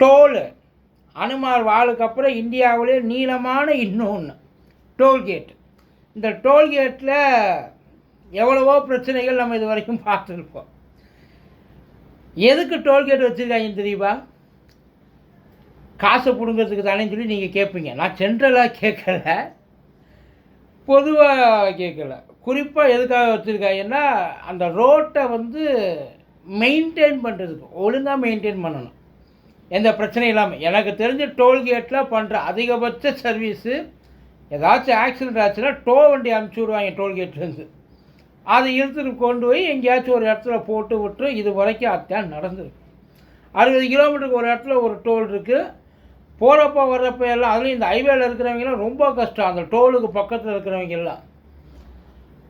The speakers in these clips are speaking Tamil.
டோலு. அனுமார் வாளுக்கு அப்புறம் இந்தியாவிலே நீளமான இன்னொன்று டோல்கேட் இந்த டோல்கேட்டில் எவ்வளவோ பிரச்சனைகள் நம்ம இது வரைக்கும் பார்த்துருப்போம். எதுக்கு டோல்கேட் வச்சுருக்காங்க தெரியுமா? காசை பிடுங்கிறதுக்கு தானே சொல்லி நீங்கள் கேட்பீங்க நான் சென்ட்ரலாக கேட்கல பொதுவாக கேட்கல குறிப்பாக எதுக்காக வச்சுருக்காங்கன்னா அந்த ரோட்டை வந்து மெயின்டைன் பண்ணுறதுக்கு ஒழுங்காக மெயின்டைன் பண்ணணும். எந்த பிரச்சனையும் இல்லாமல் எனக்கு தெரிஞ்ச டோல்கேட்டில் பண்ணுற அதிகபட்ச சர்வீஸு ஏதாச்சும் ஆக்சிடென்ட் ஆச்சுன்னா டோ வண்டி அனுப்பிச்சி விடுவாங்க டோல்கேட்லேருந்து. அதை இழுத்துட்டு கொண்டு போய் எங்கேயாச்சும் ஒரு இடத்துல போட்டு விட்டு இது வரைக்கும் அத்தான் நடந்திருக்கு. அறுபது கிலோமீட்டருக்கு ஒரு இடத்துல ஒரு டோல் இருக்குது போகிறப்ப வர்றப்ப எல்லாம் அதுலேயும் இந்த ஹைவேல இருக்கிறவங்கலாம் ரொம்ப கஷ்டம். அந்த டோலுக்கு பக்கத்தில் இருக்கிறவங்க எல்லாம்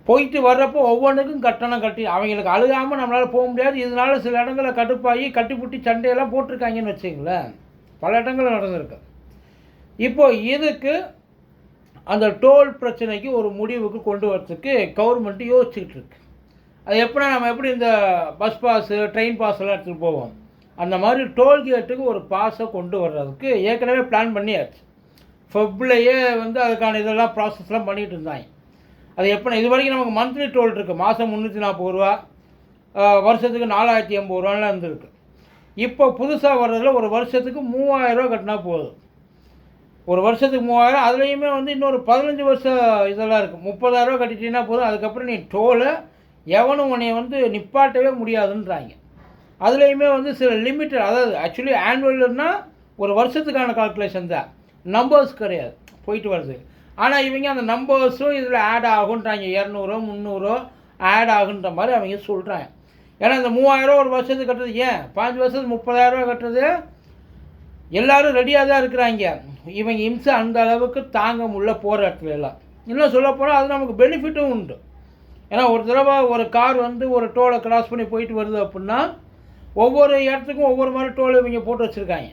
போயிட்டு வர்றப்போ ஒவ்வொன்றுக்கும் கட்டணம் கட்டி அவங்களுக்கு அழுகாமல் நம்மளால் போக முடியாது. இதனால சில இடங்களில் கடுப்பாகி கட்டிப்புட்டி சண்டையெல்லாம் போட்டிருக்காங்கன்னு வச்சுங்களேன் பல இடங்களில் நடந்திருக்கு. இப்போ இதுக்கு அந்த டோல் பிரச்சனைக்கு ஒரு முடிவுக்கு கொண்டு வரத்துக்கு கவர்மெண்ட்டு யோசிச்சுக்கிட்டு இருக்கு. அது எப்படின்னா நம்ம எப்படி இந்த பஸ் பாஸு ட்ரெயின் பாஸ் எல்லாம் எடுத்துகிட்டு போவோம்? அந்த மாதிரி டோல்கேட்டுக்கு ஒரு பாஸை கொண்டு வர்றதுக்கு ஏற்கனவே பிளான் பண்ணியாச்சு. ஃபெப்லேயே வந்து அதுக்கான இதெல்லாம் ப்ராசஸ்லாம் பண்ணிகிட்டு இருந்தாங்க. அது எப்போ இது வரைக்கும் நமக்கு மந்த்லி டோல் இருக்குது மாதம் முந்நூற்றி நாற்பது ரூபா வருஷத்துக்கு நாலாயிரத்தி எண்பது ரூபாலாம் இருந்திருக்கு. இப்போ புதுசாக வர்றதில் ஒரு வருஷத்துக்கு மூவாயிரரூவா கட்டினா போதும். ஒரு வருஷத்துக்கு மூவாயிரம் அதுலேயுமே வந்து இன்னொரு பதினஞ்சு வருஷம் இதெல்லாம் இருக்குது முப்பதாயிரரூவா கட்டிட்டீங்கன்னா போதும். அதுக்கப்புறம் நீ டோலை எவனும் உன்னை வந்து நிப்பாட்டவே முடியாதுன்றாங்க. அதுலேயுமே வந்து சில லிமிட்டட் அதாவது ஆக்சுவலி ஆன்வல்னால் ஒரு வருஷத்துக்கான கால்குலேஷன் தான். நம்பர்ஸ் கிடையாது. போயிட்டு வருது ஆனால் இவங்க அந்த நம்பர்ஸும் இதில் ஆட் ஆகுன்றாங்க. இரநூறோ முந்நூறோ ஆட் ஆகுன்ற மாதிரி அவங்க சொல்கிறாங்க ஏன்னா இந்த மூவாயிரம் ஒரு வருஷத்துக்கு கட்டுறது ஏன்? பாஞ்சு வருஷத்துக்கு முப்பதாயிரரூவா கட்டுறது? எல்லோரும் ரெடியாக தான் இருக்கிறாங்க. இவங்க இம்சை அந்த அளவுக்கு தாங்க முடியல போகிற இடத்துல எல்லாம். இன்னும் சொல்லப்போனால் அது நமக்கு பெனிஃபிட்டும் உண்டு. ஏன்னா ஒரு தடவை ஒரு கார் வந்து ஒரு டோலை கிராஸ் பண்ணி போயிட்டு வருது அப்படின்னா ஒவ்வொரு இடத்துக்கும் ஒவ்வொரு மாதிரி டோல் இவங்க போட்டு வச்சுருக்காங்க.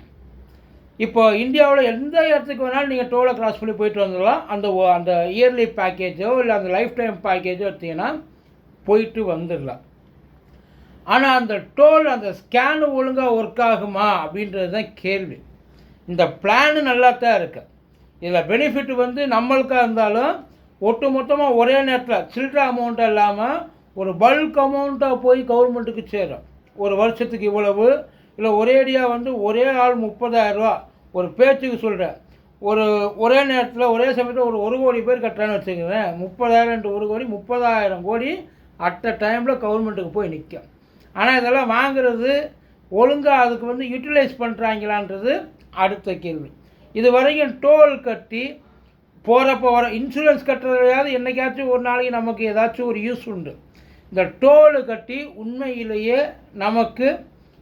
இப்போ இந்தியாவில் எந்த இடத்துக்கு வேணாலும் நீங்கள் டோலை கிராஸ் பண்ணி போயிட்டு வந்துடலாம். அந்த அந்த இயர்லி பேக்கேஜோ இல்லை அந்த லைஃப் டைம் பேக்கேஜோ எடுத்தீங்கன்னா போயிட்டு வந்துடலாம். ஆனால் அந்த டோல் அந்த ஸ்கேனு ஒழுங்காக ஒர்க் ஆகுமா அப்படின்றது தான் கேள்வி. இந்த பிளானு நல்லா தான் இருக்குது இதில் பெனிஃபிட் வந்து நம்மளுக்காக இருந்தாலும் ஒட்டு மொத்தமாக ஒரே நேரத்தில் சில்லற அமௌண்ட்டாக இல்லாமல் ஒரு பல்க் அமௌண்ட்டாக போய் கவர்மெண்ட்டுக்கு சேரும். ஒரு வருஷத்துக்கு இவ்வளவு இல்லை ஒரேடியாக வந்து ஒரே ஆள் முப்பதாயிரரூவா ஒரு பேச்சுக்கு சொல்கிறேன் ஒரு ஒரே நேரத்தில் ஒரே சமயத்தில் ஒரு ஒரு கோடி பேர் கட்டுறான்னு வச்சுக்கிறேன் முப்பதாயிரம் ஒரு கோடி முப்பதாயிரம் கோடி அட் அ டைமில் கவர்மெண்ட்டுக்கு போய் நிற்கும் ஆனால் இதெல்லாம் வாங்குறது ஒழுங்காக அதுக்கு வந்து யூட்டிலைஸ் பண்ணுறாங்களான்றது அடுத்த கேள்வி. இது வரைக்கும் டோல் கட்டி போகிறப்ப வர இன்சூரன்ஸ் கட்டுறதையாவது என்னைக்காச்சும் ஒரு நாளைக்கு நமக்கு ஏதாச்சும் ஒரு யூஸ் உண்டு. இந்த டோலு கட்டி உண்மையிலேயே நமக்கு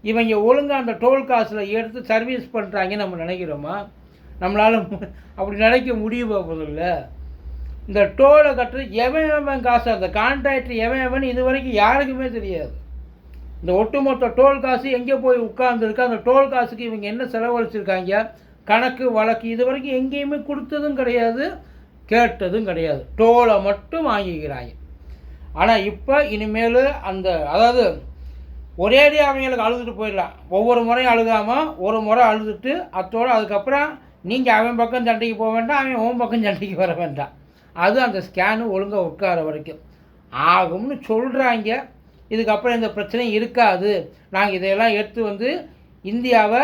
இவங்க ஒழுங்காக அந்த டோல் காசில் எடுத்து சர்வீஸ் பண்ணுறாங்கன்னு நம்ம நினைக்கிறோமா? நம்மளால் அப்படி நினைக்க முடியுமா முதல்ல? இந்த டோலை கட்டுறது எவன் எவன் காசு? அந்த கான்ட்ராக்டர் எவன் எவன் இது வரைக்கும் யாருக்குமே தெரியாது. இந்த ஒட்டுமொத்த டோல் காசு எங்கே போய் உட்கார்ந்துருக்கு? அந்த டோல் காசுக்கு இவங்க என்ன செலவழிச்சிருக்காங்க? கணக்கு வழக்கு இது வரைக்கும் எங்கேயுமே கொடுத்ததும் கிடையாது கேட்டதும் கிடையாது. டோலை மட்டும் வாங்கிக்கிறாங்க. ஆனால் இப்போ இனிமேல் அந்த அதாவது ஒரேடியே அவங்களுக்கு அழுதுட்டு போயிடலாம் ஒவ்வொரு முறையும் அழுகாமல் ஒரு முறை அழுதுட்டு அத்தோடு அதுக்கப்புறம் நீங்கள் அவன் பக்கம் சண்டைக்கு போக வேண்டாம் அவன் உன் பக்கம் சண்டைக்கு வர வேண்டாம். அது அந்த ஸ்கேனு ஒழுங்காக உட்கார வரைக்கும். ஆகும்னு சொல்கிறாங்க இதுக்கப்புறம் இந்த பிரச்சனை இருக்காது. நாங்கள் இதையெல்லாம் எடுத்து வந்து இந்தியாவை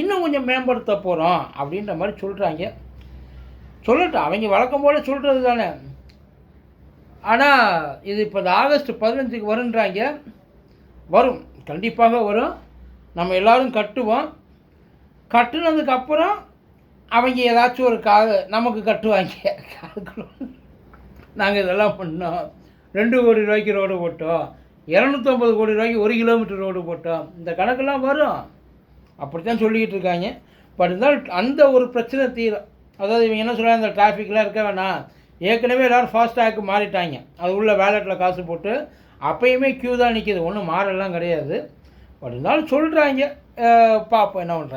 இன்னும் கொஞ்சம் மேம்படுத்த போகிறோம் அப்படின்ற மாதிரி சொல்கிறாங்க சொல்லட்டும் அவங்க வழக்கம் போல் சொல்கிறது தானே. ஆனால் இது இப்போ இந்த ஆகஸ்ட் பதினஞ்சுக்கு வருன்றாங்க வரும். கண்டிப்பாக வரும். நம்ம எல்லோரும் கட்டுவோம். கட்டுனதுக்கப்புறம் அவங்க ஏதாச்சும் ஒரு கா நமக்கு கட்டுவாங்க. நாங்கள் இதெல்லாம் பண்ணோம். ரெண்டு கோடி ரூபாய்க்கு ரோடு போட்டோம். இரநூத்தம்பது கோடி ரூபாய்க்கு ஒரு கிலோமீட்டர் ரோடு போட்டோம். இந்த கணக்கெல்லாம் வரும். அப்படித்தான் சொல்லிக்கிட்டு இருக்காங்க. பட் இருந்தாலும் அந்த ஒரு பிரச்சனை தீரும் அதாவது இவங்க என்ன சொல்கிறாங்க இந்த டிராஃபிக்லாம் இருக்க வேணாம். ஏற்கனவே எல்லோரும் ஃபாஸ்டாக்கு மாறிட்டாங்க. அது உள்ள வேலெட்டில் காசு போட்டு அப்பயுமே க்யூ தான் நிற்கிது ஒன்றும் மாறலாம் கிடையாது. பட் இருந்தாலும் சொல்கிறாங்க பார்ப்போம் என்ன பண்ணுறாங்க